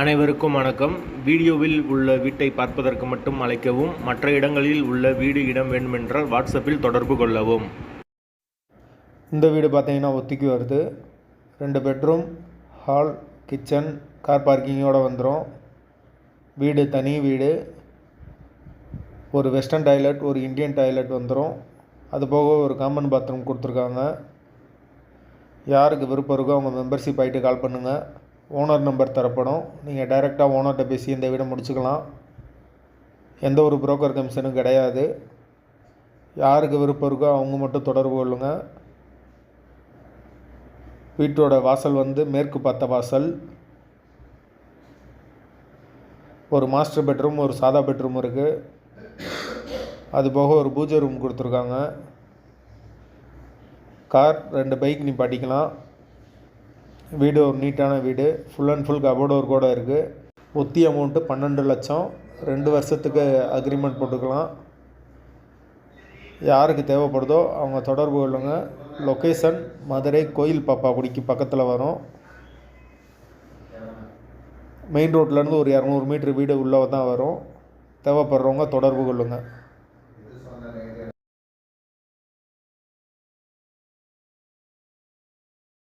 அனைவருக்கும் வணக்கம். வீடியோவில் உள்ள வீட்டை பார்ப்பதற்கு மட்டும் அழைக்கவும் மற்ற இடங்களில் உள்ள வீடு இடம் வேண்டுமென்றால் வாட்ஸ்அப்பில் தொடர்பு கொள்ளவும். இந்த வீடு பார்த்தீங்கன்னா ஒத்திக்கு வருது. ரெண்டு பெட்ரூம் ஹால் கிச்சன் கார் பார்க்கிங்கோடு வந்துடும் வீடு தனி வீடு. ஒரு வெஸ்டர்ன் டாய்லெட் ஒரு இந்தியன் டாய்லெட் வந்துடும் அது போக ஒரு காமன் பாத்ரூம் கொடுத்துருக்காங்க. யாருக்கு விருப்பம் இருக்கோ அவங்க மெம்பர்ஷிப் ஆகிட்டு கால் பண்ணுங்கள் ஓனர் நம்பர் தரப்படும். நீங்கள் டைரெக்டாக ஓனர்கிட்ட பேசி இந்த வீடை முடிச்சுக்கலாம். எந்த ஒரு புரோக்கர் கமிஷனும் கிடையாது. யாருக்கு விருப்பம் இருக்கோ அவங்க மட்டும் தொடர்பு கொள்ளுங்கள் வீட்டோட வாசல் வந்து மேற்கு பார்த்த வாசல். ஒரு மாஸ்டர் பெட்ரூம் ஒரு சாதா பெட்ரூம் இருக்குது அது போக ஒரு பூஜை ரூம் கொடுத்துருக்காங்க. கார் ரெண்டு பைக் நிப்பாட்டிக்கலாம் வீடு ஒரு நீட்டான வீடு full and full cupboard work கூட இருக்குது ஒத்தி அமௌண்ட்டு பன்னெண்டு லட்சம். ரெண்டு வருஷத்துக்கு அக்ரிமெண்ட் போட்டுக்கலாம். யாருக்கு தேவைப்படுதோ அவங்க தொடர்பு கொள்ளுங்க. லொக்கேஷன் மதுரை கோயில் பாப்பாக்குடிக்கு பக்கத்தில் வரும். மெயின் ரோட்லேருந்து ஒரு இரநூறு மீட்ரு வீடு உள்ளே தான் வரும். தேவைப்படுறவங்க தொடர்பு கொள்ளுங்கள்